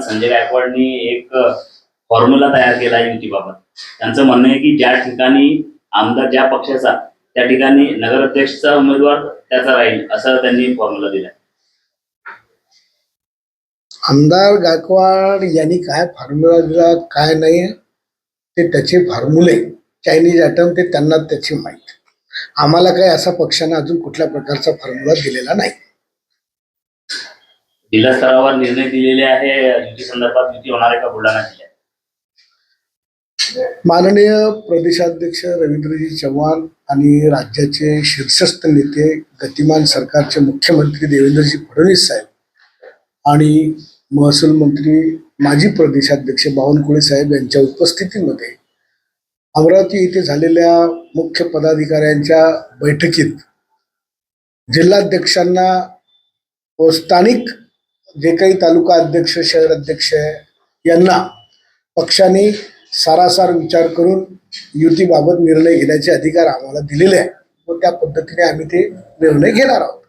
संजय गायकवाडनी एक फॉर्म्युला तयार केला आहे युतीबाबत. त्यांचं म्हणणं आहे की ज्या ठिकाणी आमदार ज्या पक्षाचा त्या ठिकाणी नगराध्यक्षचा उमेदवार त्याचा राहील असं त्यांनी फॉर्म्युला दिला आमदार गायकवाड यांनी काय फॉर्म्युला दिला काय नाही ते त्याचे फॉर्म्युले चायनीज आयटम ते त्यांना त्याची माहीत. आम्हाला काही असा पक्षाने अजून कुठल्या प्रकारचा फॉर्म्युला दिलेला नाही. जिल्हा स्तरावर निर्णय दिलेले आहे. युती संदर्भात युती होणार आहे का? बुलढाणा जिल्ह्यात? माननीय प्रदेशाध्यक्ष रवींद्रजी चव्हाण आणि राज्याचे शीर्षस्थ नेते गतिमान सरकारचे मुख्यमंत्री देवेंद्रजी फडणवीस साहेब आणि महसूल मंत्री माजी प्रदेशाध्यक्ष बावनकुळे साहेब यांच्या उपस्थितीमध्ये अमरावती येथे झालेल्या मुख्य पदाधिकाऱ्यांच्या बैठकीत जिल्हाध्यक्षांना व स्थानिक जे काही तालुका अध्यक्ष शहर अध्यक्ष आहे यांना पक्षाने सारासार विचार करून युतीबाबत निर्णय घेण्याचे अधिकार आम्हाला दिलेले आहे व त्या पद्धतीने आम्ही ते निर्णय घेणार आहोत.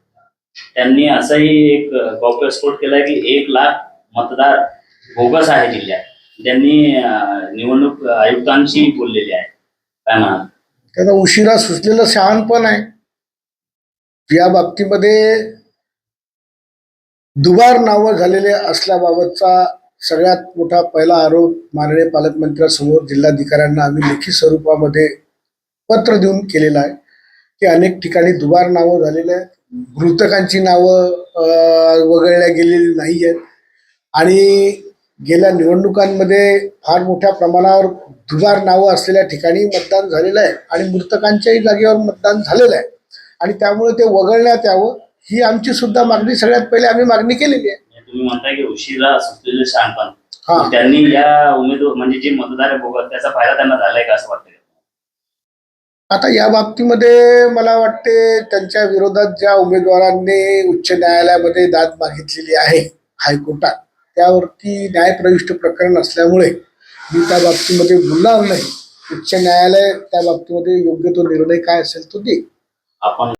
त्यांनी असंही एक गौप्यस्फोट केलाय की एक लाख मतदार बोगस आहे जिल्ह्यात. त्यांनी निवडणूक आयुक्तांशी बोललेले आहे. काय म्हणाल? त्यांना उशिरा सुचलेलं शहाणपण आहे. या बाबतीमध्ये दुबार नावं झालेले असल्याबाबतचा सगळ्यात मोठा पहिला आरोप माननीय पालकमंत्र्यासमोर जिल्हाधिकाऱ्यांना आम्ही लेखी स्वरूपामध्ये पत्र देऊन केलेलं आहे की अनेक ठिकाणी दुबार नावं झालेले आहेत. मृतकांची नावं वगळल्या गेलेली नाही आहेत आणि गेल्या निवडणुकांमध्ये फार मोठ्या प्रमाणावर दुबार नावं असलेल्या ठिकाणी मतदान झालेलं आहे आणि मृतकांच्याही जागेवर मतदान झालेलं आहे. आणि त्यामुळे ते वगळण्यात यावं. ही आमची सुद्धा मागणी सगळ्यात पहिले आम्ही मागणी केलेली आहे. म्हणजे तुम्ही म्हणताय की उशिरा सुचलेले शहाणपण त्यांनी या उमेदवार म्हणजे जे मतदार बोगस त्याचा फायदा त्यांना झालाय का असं वाटतं आता या बाबतीमध्ये मला वाटते त्यांच्या विरोधात ज्या उमेदवारांनी उच्च न्यायालयामध्ये दाद मागितलेली आहे हायकोर्टात त्यावरती न्यायप्रविष्ट प्रकरण असल्यामुळे मी त्या बाबतीमध्ये बोलणार नाही. उच्च न्यायालय त्या बाबतीमध्ये योग्य तो निर्णय काय असेल तो देईल. आपण